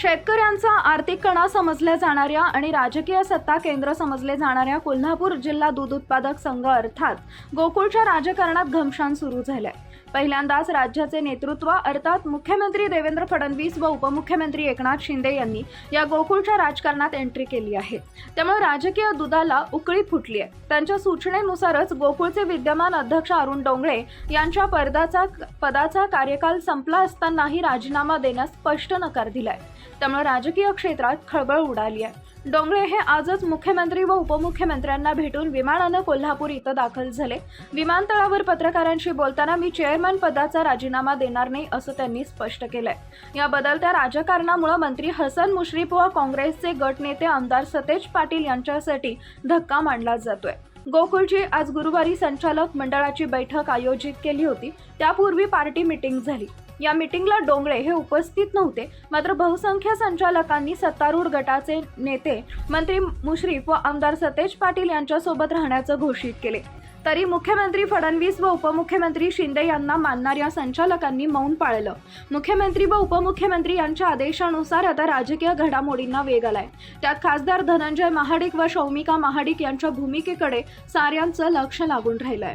शेतकऱ्यांचा आर्थिक कणा समजल्या जाणाऱ्या आणि राजकीय सत्ता केंद्र समजले जाणाऱ्या कोल्हापूर जिल्हा दूध उत्पादक संघ अर्थात गोकुळच्या राजकारणात घमशान सुरू झालंय. पहिल्यांदाच राज्याचे नेतृत्व अर्थात मुख्यमंत्री देवेंद्र फडणवीस व उपमुख्यमंत्री एकनाथ शिंदे यांनी या गोकुळच्या राजकारणात एंट्री केली आहे. त्यामुळे राजकीय दुधाला उकळी फुटली आहे. त्यांच्या सूचनेनुसारच गोकुळचे विद्यमान अध्यक्ष अरुण डोंगळे यांच्या पदाचा पदाचा कार्यकाल संपला असतानाही राजीनामा देण्यास स्पष्ट नकार दिलाय. त्यामुळे राजकीय क्षेत्रात खळबळ उडाली आहे. डोंगळे हे आजच मुख्यमंत्री व उपमुख्यमंत्र्यांना भेटून विमानानं कोल्हापूर इथं दाखल झाले. विमानतळावर पत्रकारांशी बोलताना मी चेअरमन पदाचा राजीनामा देणार नाही असं त्यांनी स्पष्ट केलंय. या बदलत्या राजकारणामुळे मंत्री हसन मुश्रीफ व काँग्रेसचे गटनेते आमदार सतेज पाटील यांच्यासाठी धक्का मांडला जातोय. गोकुळची आज गुरुवारी संचालक मंडळाची बैठक आयोजित केली होती. त्यापूर्वी पार्टी मिटिंग झाली. या मिटिंगला डोंगळे हे उपस्थित नव्हते. मात्र बहुसंख्य संचालकांनी सत्तारूढ गटाचे नेते मंत्री मुश्रीफ व आमदार सतेज पाटील यांच्यासोबत राहण्याचं घोषित केले. तरी मुख्यमंत्री फडणवीस व उपमुख्यमंत्री शिंदे यांना मानणाऱ्या संचालकांनी मौन पाळलं. मुख्यमंत्री व उपमुख्यमंत्री यांच्या आदेशानुसार आता राजकीय घडामोडींना वेग आलाय. त्यात खासदार धनंजय महाडिक व शौमिका महाडिक यांच्या भूमिकेकडे साऱ्यांचं लक्ष लागून राहिलंय.